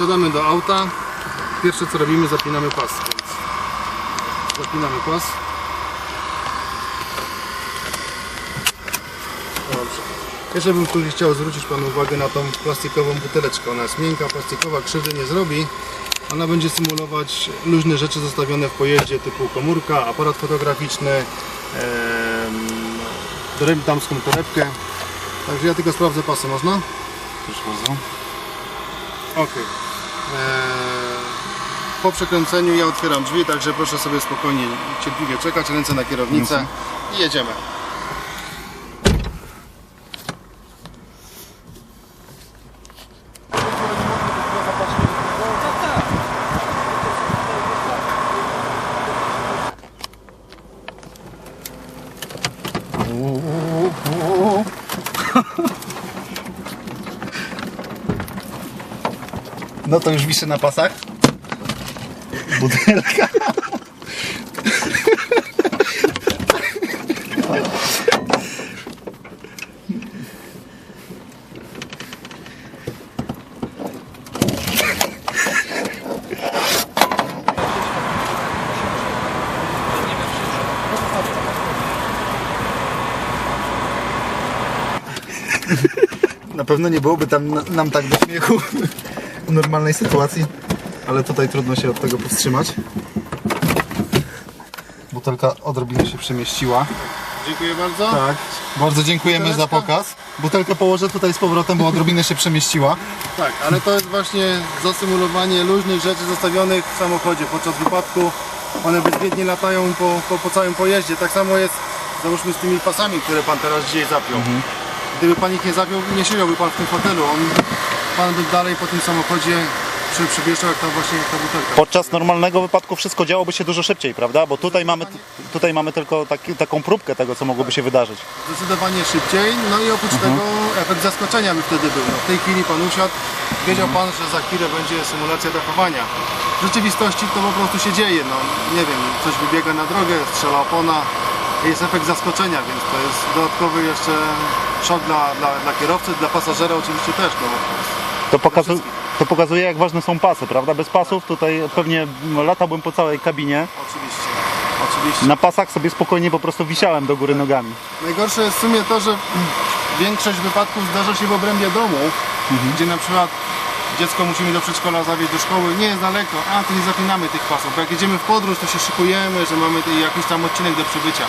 Wsiadamy do auta. Pierwsze co robimy, zapinamy pas. Więc zapinamy pas. Dobrze. Jeszcze bym tu chciał zwrócić Panu uwagę na tą plastikową buteleczkę. Ona jest miękka, plastikowa, krzywdy nie zrobi. Ona będzie symulować luźne rzeczy zostawione w pojeździe typu komórka, aparat fotograficzny, toreb- damską torebkę. Także ja tylko sprawdzę pasy, można? Proszę bardzo. Ok. Po przekręceniu ja otwieram drzwi, także proszę sobie spokojnie, cierpliwie czekać, ręce na kierownicę i jedziemy. No to już wiszę na pasach. Butelka. Na pewno nie byłoby tam nam tak do śmiechu normalnej sytuacji, ale tutaj trudno się od tego powstrzymać. Butelka odrobinę się przemieściła. Dziękuję bardzo. Tak. Bardzo dziękujemy za Buteleczka? pokaz. Butelkę położę tutaj z powrotem, bo odrobinę się przemieściła. Tak, ale to jest właśnie zasymulowanie luźnych rzeczy zostawionych w samochodzie podczas wypadku. One bezwiednie latają po, po, po całym pojeździe. Tak samo jest, załóżmy, z tymi pasami, które Pan teraz dzisiaj zapiął. Gdyby Pan ich nie zapiął, nie siedziałby Pan w tym fotelu. On, pan by dalej po tym samochodzie przy, przywieszał jak ta właśnie ta butelka. Podczas normalnego wypadku wszystko działoby się dużo szybciej, prawda? Bo tutaj mamy, tutaj mamy tylko taki, taką próbkę tego, co mogłoby się wydarzyć. Zdecydowanie szybciej, no i oprócz tego efekt zaskoczenia by wtedy był. No, w tej chwili pan usiadł, wiedział pan, że za chwilę będzie symulacja dachowania. W rzeczywistości to po prostu się dzieje, no nie wiem, coś wybiega na drogę, strzela opona, jest efekt zaskoczenia, więc to jest dodatkowy jeszcze szok dla, dla, dla kierowcy, dla pasażera oczywiście też, no bo To, pokazu, to pokazuje, jak ważne są pasy, prawda? Bez pasów tutaj pewnie latałbym po całej kabinie. oczywiście, oczywiście. Na pasach sobie spokojnie po prostu wisiałem do góry nogami. Najgorsze jest w sumie to, że większość wypadków zdarza się w obrębie domu, gdzie na przykład dziecko musimy do przedszkola zawieźć do szkoły, nie jest daleko, a to nie zapinamy tych pasów, bo jak jedziemy w podróż, to się szykujemy, że mamy jakiś tam odcinek do przebycia.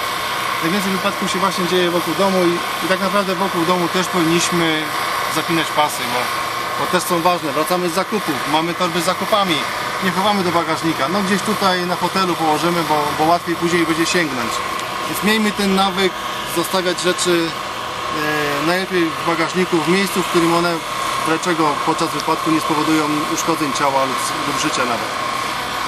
Najwięcej wypadków się właśnie dzieje wokół domu i, i tak naprawdę wokół domu też powinniśmy zapinać pasy, bo, bo też są ważne. Wracamy z zakupów, mamy torby z zakupami, nie chowamy do bagażnika, no gdzieś tutaj na fotelu położymy, bo, bo łatwiej później będzie sięgnąć. Więc miejmy ten nawyk zostawiać rzeczy e, najlepiej w bagażniku, w miejscu, w którym one, czego podczas wypadku nie spowodują uszkodzeń ciała lub, lub życia nawet.